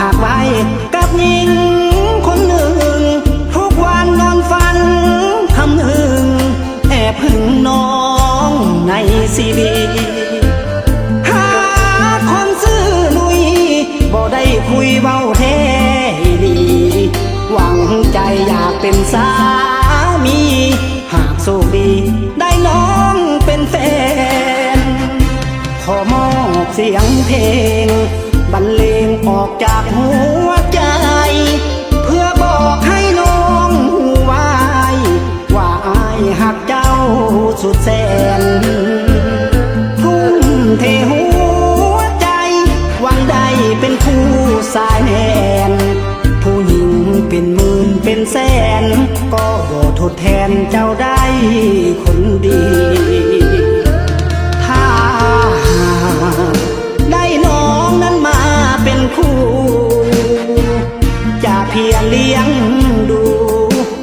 หากไว้กับหญิงคนหนึ่ง ทุกวันนอนฝันทำหึง แอบหึงน้องในซีดีหาคนซื้อลุยบ่ได้คุยเบาเทดี หวังใจอยากเป็นสามี หากโชคดีได้น้องเป็นแฟนขอมอบเสียงเพลง บรรเลงออกจากหัวใจ เพื่อบอกให้น้องหูไว้ว่าอายหักเจ้าสุดแสนทุ่มเทหัวใจหวังได้เป็นคู่สายแนนผู้หญิงเป็นหมื่นเป็นแสน ก็บ่ทดแทนเจ้าได้คนดี คู่ จะเพียเลี้ยง